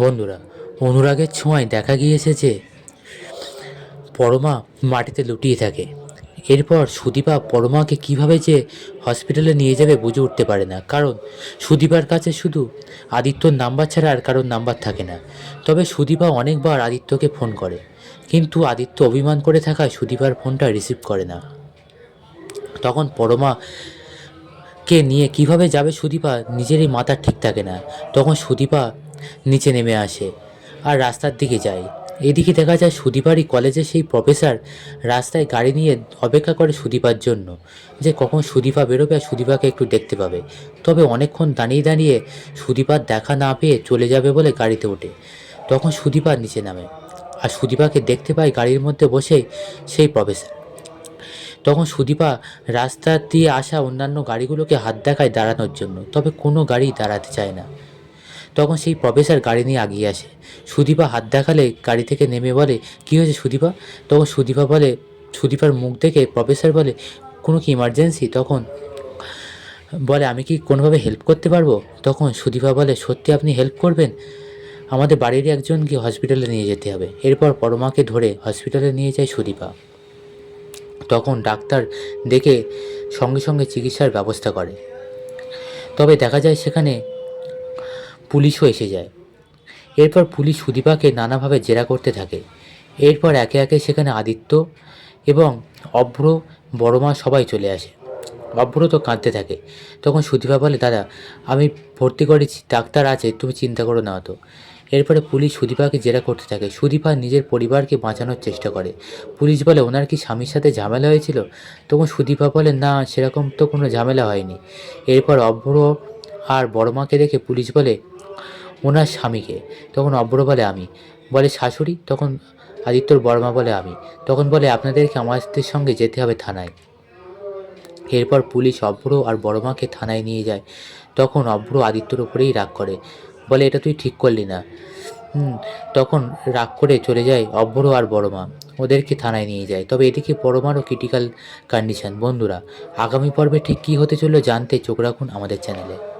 বন্ধুরা, অনুরাগের ছোঁয়ায় দেখা গিয়েছে যে পরমা মাটিতে লুটিয়ে থাকে। এরপর সুদীপা পরমাকে কীভাবে যে হসপিটালে নিয়ে যাবে বুঝে উঠতে পারে না, কারণ সুদীপার কাছে শুধু আদিত্যর নাম্বার ছাড়া আর কারোর নাম্বার থাকে না। তবে সুদীপা অনেকবার আদিত্যকে ফোন করে, কিন্তু আদিত্য অভিমান করে থাকায় সুদীপার ফোনটা রিসিভ করে না। তখন পরমা কে নিয়ে কীভাবে যাবে সুদীপা নিজেরই মাথা ঠিক থাকে না। তখন সুদীপা নিচে নেমে আসে আর রাস্তার দিকে যায়। এদিকে দেখা যায় সুদীপারই কলেজের সেই প্রফেসর রাস্তায় গাড়ি নিয়ে অপেক্ষা করে সুদীপার জন্য, যে কখন সুদীপা বেরোবে আর সুদীপাকে একটু দেখতে পাবে। তবে অনেকক্ষণ দাঁড়িয়ে দাঁড়িয়ে সুদীপার দেখা না পেয়ে চলে যাবে বলে গাড়িতে ওঠে। তখন সুদীপার নিচে নামে আর সুদীপাকে দেখতে পায় গাড়ির মধ্যে বসে সেই প্রফেসর। তখন সুদীপা রাস্তা দিয়ে আসা অন্যান্য গাড়িগুলোকে হাত দেখায় দাঁড়ানোর জন্য, তবে কোনো গাড়ি দাঁড়াতে চায় না। তখন সেই প্রফেসর গাড়ি নিয়ে আগিয়ে আসে। সুদীপা হাত দেখালে গাড়ি থেকে নেমে বলে, কী হয়েছে সুদীপা? তখন সুদীপা বলে, সুদীপার মুখ দেখে প্রফেসর বলে, কোনো কি ইমার্জেন্সি তখন বলে, আমি কি কোনোভাবে হেল্প করতে পারব? তখন সুদীপা বলে, সত্যি আপনি হেল্প করবেন? আমাদের বাড়ির একজনকে হসপিটালে নিয়ে যেতে হবে। এরপর পরমাকে ধরে হসপিটালে নিয়ে যায় সুদীপা। তখন ডাক্তার দেখে সঙ্গে সঙ্গে চিকিৎসার ব্যবস্থা করে। তবে দেখা যায় সেখানে পুলিশও এসে যায়। এরপর পুলিশ সুদীপাকে নানাভাবে জেরা করতে থাকে। এরপর একে একে সেখানে আদিত্য এবং অভ্র, বড়মা সবাই চলে আসে। অভ্র তো কাঁদতে থাকে। তখন সুদীপা বলে, দাদা, আমি ভর্তি করেছি, ডাক্তার আছে, তুমি চিন্তা করো না অত। এরপরে পুলিশ সুদীপাকে জেরা করতে থাকে। সুদীপা নিজের পরিবারকে বাঁচানোর চেষ্টা করে। পুলিশ বলে, ওনার কি স্বামীর সাথে ঝামেলা হয়েছিল? তখন সুদীপা বলে, না, সেরকম তো কোনো ঝামেলা হয়নি। এরপর অভ্র আর বড়মাকে দেখে পুলিশ বলে ওনার স্বামীকে। তখন অভ্র বলে, আমি। বলে, শাশুড়ি? তখন আদিত্যর বর্মা বলে, আমি। তখন বলে, আপনাদেরকে আমাদের সঙ্গে যেতে হবে থানায়। এরপর পুলিশ অভ্র আর বড়মাকে থানায় নিয়ে যায়। তখন অভ্র আদিত্যর উপরেই রাগ করে। বলে, এটা তুই ঠিক করলি না। তখন রাগ করে চলে যায় অভ্র আর বড়মা ওদেরকে থানায় নিয়ে যায়। তবে এদিকে বড়মারও ক্রিটিক্যাল কন্ডিশন বন্ধুরা, আগামী পর্বে ঠিক কী হতে চলল জানতে চোখ রাখুন আমাদের চ্যানেলে।